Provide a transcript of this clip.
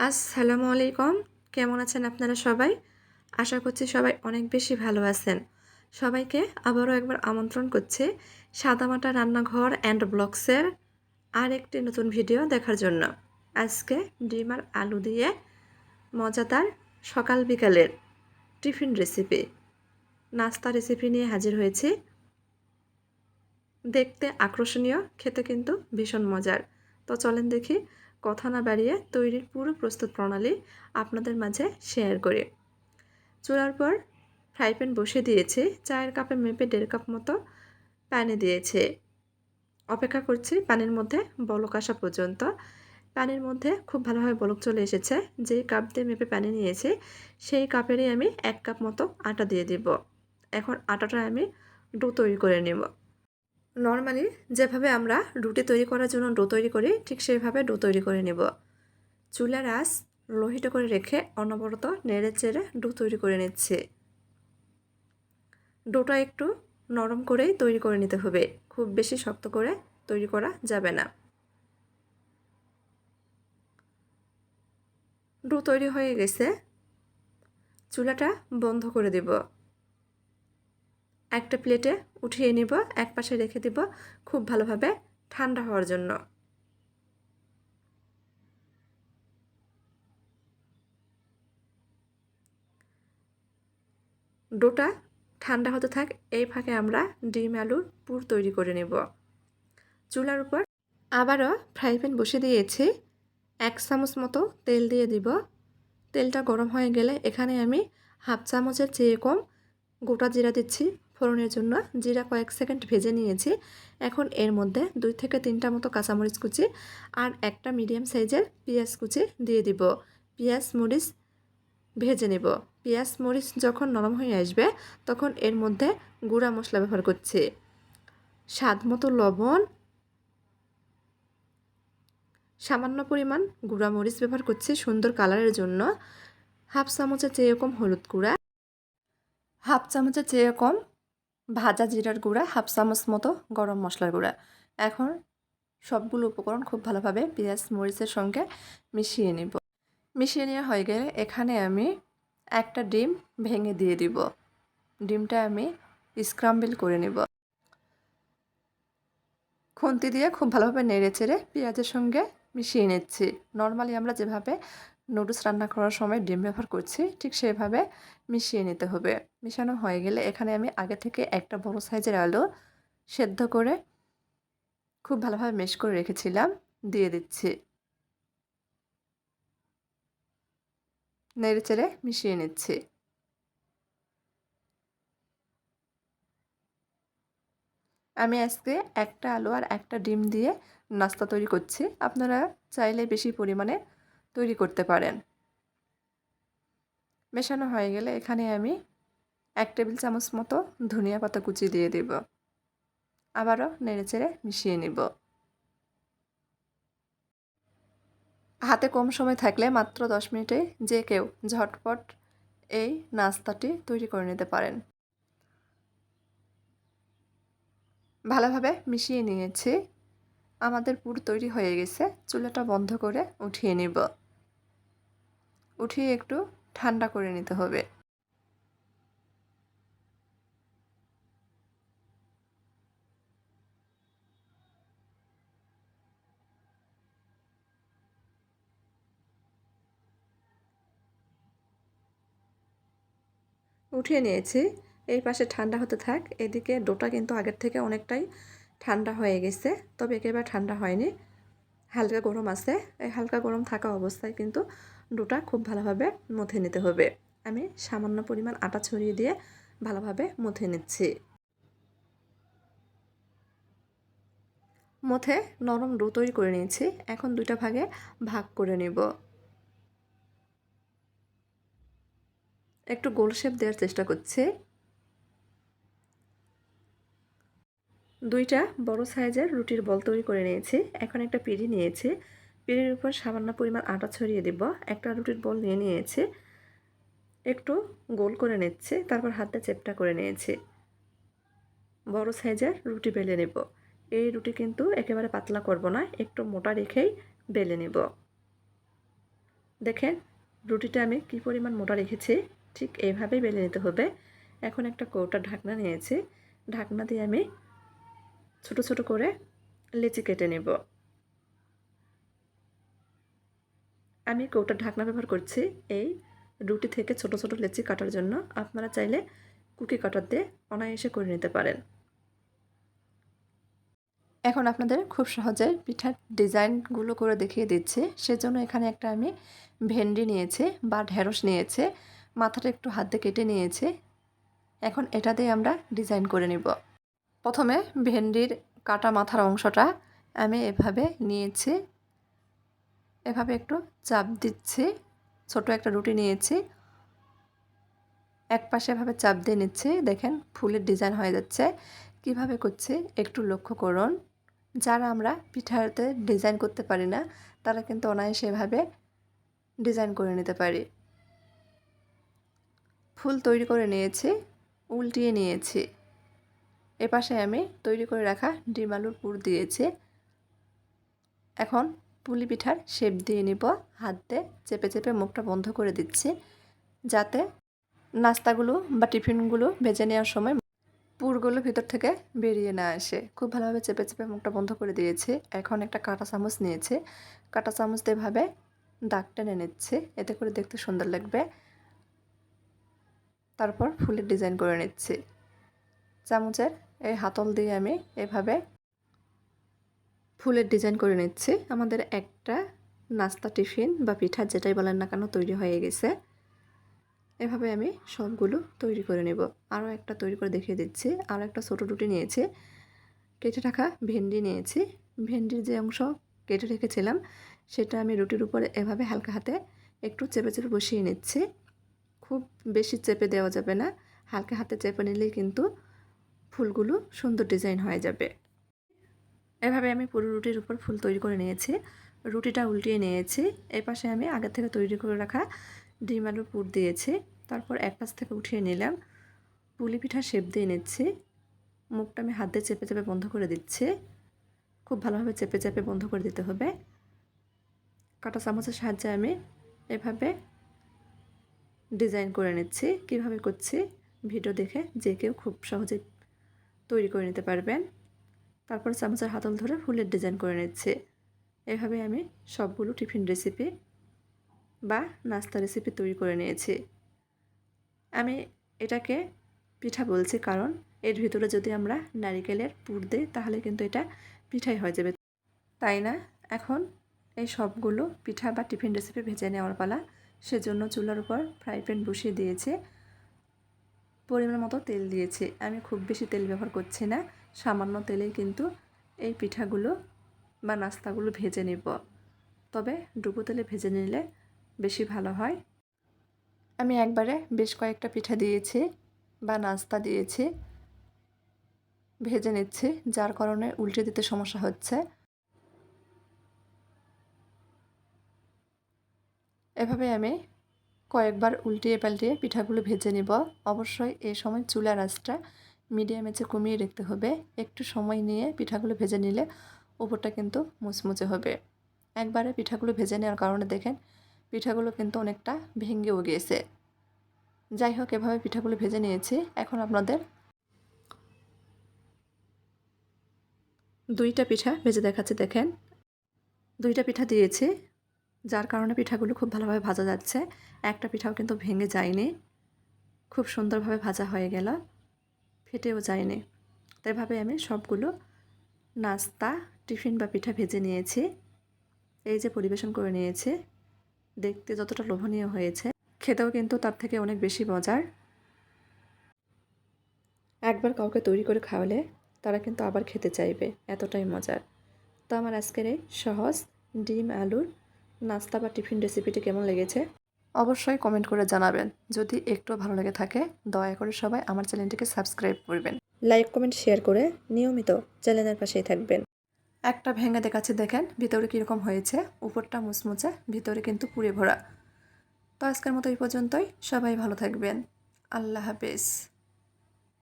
আসসালামু আলাইকুম। কেমন আছেন আপনারা সবাই? আশা করছি সবাই অনেক বেশি ভালো আছেন। সবাইকে আবারও একবার আমন্ত্রণ করছি সাদামাটা রান্নাঘর অ্যান্ড ব্লগসের আর একটি নতুন ভিডিও দেখার জন্য। আজকে ডিম আর আলু দিয়ে মজাদার সকাল বিকালের টিফিন রেসিপি, নাস্তা রেসিপি নিয়ে হাজির হয়েছি। দেখতে আকর্ষণীয়, খেতে কিন্তু ভীষণ মজার। তো চলেন দেখি কথা না বাড়িয়ে তৈরির পুরো প্রস্তুত প্রণালী আপনাদের মাঝে শেয়ার করি। চুলার পর ফ্রাই প্যান বসে দিয়েছি, চায়ের কাপে মেপে দেড় কাপ মতো পানি দিয়েছে। অপেক্ষা করছি পানির মধ্যে বলক আসা পর্যন্ত। পানির মধ্যে খুব ভালোভাবে বলক চলে এসেছে, যেই কাপ দিয়ে মেপে পানি নিয়েছি, সেই কাপেরই আমি এক কাপ মতো আটা দিয়ে দিব। এখন আটাটা আমি ডো তৈরি করে নেব। নর্মালি যেভাবে আমরা রুটি তৈরি করার জন্য ডো তৈরি করি, ঠিক সেইভাবে ডো তৈরি করে নেব। চুলার আঁচ লোহিত করে রেখে অনবরত নেড়ে চেড়ে ডো তৈরি করে নিচ্ছে। ডোটা একটু নরম করেই তৈরি করে নিতে হবে। খুব বেশি শক্ত করে তৈরি করা যাবে না। ডো তৈরি হয়ে গেছে। চুলাটা বন্ধ করে দেব। একটা প্লেটে উঠিয়ে নিব, এক পাশে রেখে দিব খুব ভালোভাবে ঠান্ডা হওয়ার জন্য। ডোটা ঠান্ডা হতে থাক, এই ফাঁকে আমরা ডিম আলুর পুর তৈরি করে নেব। চুলার উপর আবারও ফ্রাই প্যান বসে দিয়েছি। এক চামচ মতো তেল দিয়ে দিব। তেলটা গরম হয়ে গেলে এখানে আমি হাফ চামচের চেয়ে কম গোটা জিরা দিচ্ছি। ফোড়নের জন্য জিরা কয়েক সেকেন্ড ভেজে নিয়েছি। এখন এর মধ্যে দুই থেকে তিনটা মতো কাঁচামরিচ কুচি আর একটা মিডিয়াম সাইজের পেঁয়াজ কুচি দিয়ে দিব। পেঁয়াজ মরিচ ভেজে নেব। পেঁয়াজ মরিচ যখন নরম হয়ে আসবে, তখন এর মধ্যে গুঁড়া মশলা ব্যবহার করছি। স্বাদ মতো লবণ, সামান্য পরিমাণ গুঁড়া মরিচ ব্যবহার করছি সুন্দর কালারের জন্য। হাফ চামচের চেয়ে কম হলুদ গুঁড়া। হাফ চামচের চেয়ে কম ভাজা জিরার গুঁড়া, হাফ চামচ মতো গরম মশলার গুঁড়া। এখন সবগুলো উপকরণ খুব ভালোভাবে পেঁয়াজ, মরিচের সঙ্গে মিশিয়ে নিব। মিশিয়ে নেওয়া হয়ে গেলে এখানে আমি একটা ডিম ভেঙে দিয়ে দিব। ডিমটা আমি স্ক্রাম্বেল করে নেব। খুন্তি দিয়ে খুব ভালোভাবে নেড়ে চেড়ে পেঁয়াজের সঙ্গে মিশিয়ে নিচ্ছি। নর্মালি আমরা যেভাবে নুডলস রান্না করার সময় ডিম ব্যবহার করছি, ঠিক সেভাবে মিশিয়ে নিতে হবে। মিশানো হয়ে গেলে এখানে আমি আগে থেকে একটা বড় সাইজের আলু সেদ্ধ করে খুব ভালোভাবে মেশ করে রেখেছিলাম, দিয়ে দিচ্ছি। নেড়ে চেড়ে মিশিয়ে নিচ্ছি। আমি আজকে একটা আলু আর একটা ডিম দিয়ে নাস্তা তৈরি করছি। আপনারা চাইলে বেশি পরিমাণে তৈরি করতে পারেন। মেশানো হয়ে গেলে এখানে আমি এক টেবিল চামচ মতো ধনিয়া পাতা কুচি দিয়ে দেব। আবারও নেড়েচেড়ে মিশিয়ে নিব। হাতে কম সময় থাকলে মাত্র দশ মিনিটে যে কেউ ঝটপট এই নাস্তাটি তৈরি করে নিতে পারেন। ভালোভাবে মিশিয়ে নিয়েছি। আমাদের পুর তৈরি হয়ে গেছে। চুলাটা বন্ধ করে উঠিয়ে নিব। উঠিয়ে একটু ঠান্ডা করে নিতে হবে। উঠিয়ে নিয়েছি। এই পাশে ঠান্ডা হতে থাক। এদিকে ডোটা কিন্তু আগের থেকে অনেকটাই ঠান্ডা হয়ে গেছে, তবে একেবারে ঠান্ডা হয়নি। হালকা গরম আছে, এই হালকা গরম থাকা অবস্থায় কিন্তু ডোটা খুব ভালোভাবে মুথে নিতে হবে। আমি সামান্য পরিমাণ আটা ছড়িয়ে দিয়ে ভালোভাবে মথে নিচ্ছি। মথে নরম ডো তৈরি করে নিয়েছি, এখন দুইটা ভাগে ভাগ করে নেব। একটু গোল শেপ দেওয়ার চেষ্টা করছি। দুইটা বড় সাইজের রুটির বল তৈরি করে নিয়েছি। এখন একটা পিড়ি নিয়েছি। পিড়ির উপর সামান্য পরিমাণ আটা ছড়িয়ে দেব। একটা রুটির বল নিয়ে নিয়েছি। একটু গোল করে নিচ্ছে। তারপর হাতে চেপটা করে নিয়েছি। বড় সাইজের রুটি বেলে নেব। এই রুটি কিন্তু একেবারে পাতলা করব না, একটু মোটা রেখেই বেলে নেব। দেখেন, রুটিটা আমি কি পরিমাণ মোটা রেখেছি, ঠিক এভাবেই বেলে নিতে হবে। এখন একটা কৌটা ঢাকনা নিয়েছি। ঢাকনা দিয়ে আমি ছোট ছোট করে লেচি কেটে নেব। আমি কৌটার ঢাকনা ব্যবহার করছি এই রুটি থেকে ছোট ছোট লেচি কাটার জন্য। আপনারা চাইলে কুকি কাটার দিয়ে অনায়াসে করে নিতে পারেন। এখন আপনাদের খুব সহজে পিঠার ডিজাইনগুলো করে দেখিয়ে দিচ্ছি। সেজন্য এখানে একটা আমি ভেন্ডি নিয়েছে বা ঢেঁড়স নিয়েছে। মাথাটা একটু হাত দিয়ে কেটে নিয়েছে। এখন এটা দিয়ে আমরা ডিজাইন করে নিব। প্রথমে ভেন্ডির কাটা মাথার অংশটা আমি এভাবে নিয়েছি। এভাবে একটু চাপ দিচ্ছি। ছোট একটা রুটি নিয়েছি। এক পাশে এভাবে চাপ দিয়ে নিচ্ছি। দেখেন ফুলের ডিজাইন হয়ে যাচ্ছে। কীভাবে করছি একটু লক্ষ্য করুন। যারা আমরা পিঠাতে ডিজাইন করতে পারি না, তারা কিন্তু অনায়াসে এভাবে ডিজাইন করে নিতে পারি। ফুল তৈরি করে নিয়েছি, উল্টিয়ে নিয়েছি। এপাশে আমি তৈরি করে রাখা ডিম আলুর পুর দিয়েছি। এখন পুলি পিঠার শেপ দিয়ে নিব, হাত চেপে চেপে মুখটা বন্ধ করে দিচ্ছি, যাতে নাস্তাগুলো বা টিফিনগুলো ভেজে নেওয়ার সময় পুরগুলো ভিতর থেকে বেরিয়ে না আসে। খুব ভালোভাবে চেপে চেপে মুখটা বন্ধ করে দিয়েছি। এখন একটা কাঁটা চামচ নিয়েছে। কাঁটা চামচ দিয়ে ভাবে দাগ টেনে নিচ্ছে, এতে করে দেখতে সুন্দর লাগবে। তারপর ফুলের ডিজাইন করে নিচ্ছি। চামচের এই হাতল দিয়ে আমি এভাবে ফুলের ডিজাইন করে নিচ্ছি। আমাদের একটা নাস্তা টিফিন বা পিঠা যেটাই বলেন না কেন তৈরি হয়ে গেছে। এভাবে আমি সবগুলো তৈরি করে নেব। আরও একটা তৈরি করে দেখিয়ে দিচ্ছি। আরও একটা ছোটো রুটি নিয়েছি। কেটে রাখা ভেন্ডি নিয়েছি। ভেন্ডির যে অংশ কেটে রেখেছিলাম, সেটা আমি রুটির উপরে এভাবে হালকা হাতে একটু চেপে চেপে বসিয়ে নিচ্ছি। খুব বেশি চেপে দেওয়া যাবে না। হালকা হাতে চেপে নিলেই কিন্তু ফুলগুলো সুন্দর ডিজাইন হয়ে যাবে। এভাবে আমি পুরো রুটির উপর ফুল তৈরি করে নিয়েছি। রুটিটা উল্টিয়ে নিয়েছি। এই পাশে আমি আগে থেকে তৈরি করে রাখা ডিম আলুর পুর দিয়েছি। তারপর এক পাশ থেকে উঠিয়ে নিলাম। পুলি পিঠা শেপ দিয়ে নিচ্ছি। মুখটা আমি হাত দিয়ে চেপে চেপে বন্ধ করে দিচ্ছি। খুব ভালোভাবে চেপে চেপে বন্ধ করে দিতে হবে। কাটা চামচের সাহায্যে আমি এভাবে ডিজাইন করে নিচ্ছি। কীভাবে করছি ভিডিও দেখে যে কেউ খুব সহজে তৈরি করে নিতে পারবেন। তারপর চামচের হাতল ধরে ফুলের ডিজাইন করে নিচ্ছে। এভাবে আমি সবগুলো টিফিন রেসিপি বা নাস্তা রেসিপি তৈরি করে নিয়েছি। আমি এটাকে পিঠা বলছি কারণ এর ভিতরে যদি আমরা নারিকেলের পুর দিই, তাহলে কিন্তু এটা পিঠাই হয়ে যাবে। তাই না? এখন এই সবগুলো পিঠা বা টিফিন রেসিপি ভেজে নেওয়ার পালা। সেজন্য চুলার উপর ফ্রাই প্যান বসিয়ে দিয়েছে। পরিমাণ মতো তেল দিয়েছি। আমি খুব বেশি তেল ব্যবহার করছি না। সামান্য তেলেই কিন্তু এই পিঠাগুলো বা নাস্তাগুলো ভেজে নেব। তবে ডুবো তেলে ভেজে নিলে বেশি ভালো হয়। আমি একবারে বেশ কয়েকটা পিঠা দিয়েছি বা নাস্তা দিয়েছি। ভেজে নিচ্ছি, যার কারণে উল্টে দিতে সমস্যা হচ্ছে। এভাবে আমি কয়েকবার উল্টিয়ে পাল্টিয়ে পিঠাগুলো ভেজে নেব। অবশ্যই এই সময় চুলার আঁচটা মিডিয়াম এঁচে কমিয়ে রাখতে হবে, একটু সময় নিয়ে পিঠাগুলো ভেজে নিলে উপরটা কিন্তু মুচমুচে হবে। একবারে পিঠাগুলো ভেজে নেওয়ার কারণে দেখেন পিঠাগুলো কিন্তু অনেকটা ভেঙেও গিয়েছে। যাই হোক, এভাবে পিঠাগুলো ভেজে নিয়েছি। এখন আপনাদের দুইটা পিঠা ভেজে দেখাচ্ছে, দেখেন। দুইটা পিঠা দিয়েছি। যার কারণে পিঠাগুলো খুব ভালোভাবে ভাজা যাচ্ছে। একটা পিঠাও কিন্তু ভেঙে যায়নি। খুব সুন্দরভাবে ভাজা হয়ে গেল। ফেটেও যায়নি। তাইভাবে আমি সবগুলো নাস্তা, টিফিন বা পিঠা ভেজে নিয়েছি। এই যে পরিবেশন করে নিয়েছি। দেখতে যতটা লোভনীয় হয়েছে। খেতেও কিন্তু তার থেকে অনেক বেশি মজার। একবার কাউকে তৈরি করে খাওয়ালে তারা কিন্তু আবার খেতে চাইবে। এতটাই মজার। তো আমার আজকের এই সহজ ডিম, আলুর নাস্তা বা টিফিন রেসিপিটি কেমন লেগেছে? অবশ্যই কমেন্ট করে জানাবেন। যদি একটু ভালো লেগে থাকে দয়া করে সবাই আমার চ্যানেলটিকে সাবস্ক্রাইব করবেন। লাইক কমেন্ট শেয়ার করে নিয়মিত চ্যানেলের পাশেই থাকবেন। একটা ভেঙে দেখাচ্ছে দেখেন ভিতরে কীরকম হয়েছে। উপরটা মুচমুচে ভিতরে কিন্তু পুড়ে ভরা। তো আজকের মতো এই পর্যন্তই। সবাই ভালো থাকবেন। আল্লাহ হাফেজ।